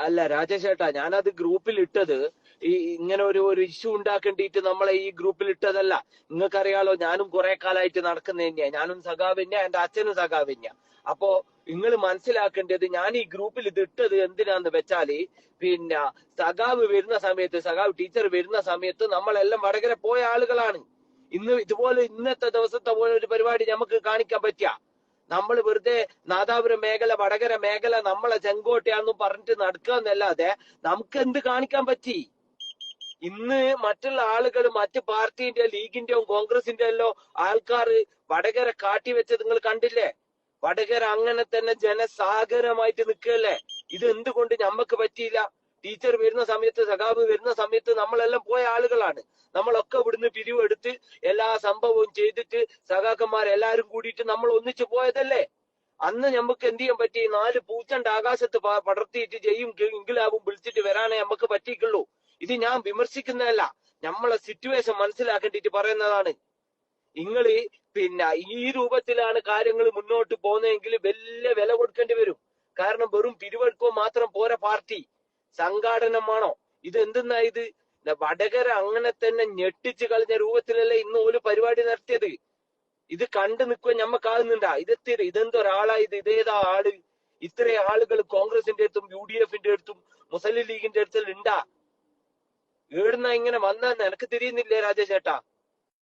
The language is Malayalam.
അല്ല രാജേഷ് ഏട്ടാ ഞാനത് ഗ്രൂപ്പിൽ ഇട്ടത് ഈ ഇങ്ങനെ ഒരു ഒരു ഇഷ്യൂ ഉണ്ടാക്കേണ്ടിയിട്ട് നമ്മളെ ഈ ഗ്രൂപ്പിൽ ഇട്ടതല്ല നിങ്ങൾക്കറിയാലോ ഞാനും കുറെ കാലമായിട്ട് നടക്കുന്ന തന്നെയാ. ഞാനും സഖാവിന്യ എന്റെ അച്ഛനും സഖാവിന്യ. അപ്പോ നിങ്ങൾ മനസ്സിലാക്കേണ്ടത് ഞാൻ ഈ ഗ്രൂപ്പിൽ ഇത് ഇട്ടത് എന്തിനാന്ന് വെച്ചാൽ പിന്നെ സഖാവ് വരുന്ന സമയത്ത് സഖാവ് ടീച്ചർ വരുന്ന സമയത്ത് നമ്മളെല്ലാം വടകര പോയ ആളുകളാണ്. ഇന്ന് ഇതുപോലെ ഇന്നത്തെ ദിവസത്തെ പോലെ ഒരു പരിപാടി നമുക്ക് കാണിക്കാൻ പറ്റിയ. നമ്മൾ വെറുതെ നാദാപുരം മേഖല വടകര മേഖല നമ്മളെ ചെങ്കോട്ടയാന്നും പറഞ്ഞിട്ട് നടക്കുക എന്നല്ലാതെ നമുക്ക് എന്ത് കാണിക്കാൻ പറ്റി? ഇന്ന് മറ്റുള്ള ആളുകൾ മറ്റ് പാർട്ടിന്റെ ലീഗിന്റെയും കോൺഗ്രസിന്റെ എല്ലോ ആൾക്കാർ വടകര കാട്ടി വെച്ചത് നിങ്ങൾ കണ്ടില്ലേ? വടകര അങ്ങനെ തന്നെ ജനസാഗരമായിട്ട് നിൽക്കല്ലേ ഇത് എന്തുകൊണ്ട് ഞമ്മക്ക് പറ്റിയില്ല? ടീച്ചർ വരുന്ന സമയത്ത് സഖാബ് വരുന്ന സമയത്ത് നമ്മളെല്ലാം പോയ ആളുകളാണ്. നമ്മളൊക്കെ ഇവിടുന്ന് പിരിവെടുത്ത് എല്ലാ സംഭവവും ചെയ്തിട്ട് സഖാക്കന്മാർ എല്ലാരും കൂടിയിട്ട് നമ്മൾ ഒന്നിച്ചു പോയതല്ലേ? അന്ന് നമുക്ക് എന്ത് ചെയ്യാൻ പറ്റി? നാല് പൂച്ചണ്ട് ആകാശത്ത് പടർത്തിയിട്ട് ചെയ്യും ഇംഗ്ലാവും വിളിച്ചിട്ട് വരാനേ നമുക്ക് പറ്റിയിട്ടുള്ളൂ. ഇത് ഞാൻ വിമർശിക്കുന്നതല്ല. നമ്മളെ സിറ്റുവേഷൻ മനസ്സിലാക്കേണ്ടിട്ട് പറയുന്നതാണ്. നിങ്ങൾ പിന്നെ ഈ രൂപത്തിലാണ് കാര്യങ്ങൾ മുന്നോട്ട് പോകുന്നതെങ്കിൽ വലിയ വില കൊടുക്കേണ്ടി വരും. കാരണം വെറും പിരിവെടുക്കോ മാത്രം പോരാ പാർട്ടി. സംഘാടനമാണോ? ഇത് എന്തെന്നാ ഇത്? വടകര അങ്ങനെ തന്നെ ഞെട്ടിച്ച് കളഞ്ഞ രൂപത്തിലല്ലേ ഇന്ന് ഒരു പരിപാടി നടത്തിയത്? ഇത് കണ്ടു നിൽക്കുക ഞമ്മക്കാകുന്നുണ്ടാ ഇതെത്തിയത് ഇതെന്തൊരാളാ ഇത്? ഇതേതാ ആൾ? ഇത്രയും ആളുകൾ കോൺഗ്രസിന്റെ അടുത്തും യു ഡി എഫിന്റെ അടുത്തും മുസ്ലിം ലീഗിന്റെ അടുത്തും ഉണ്ടാ ഇങ്ങനെ വന്നാന്ന് എനക്ക് തിരിയുന്നില്ലേ രാജേഷ് ചേട്ടാ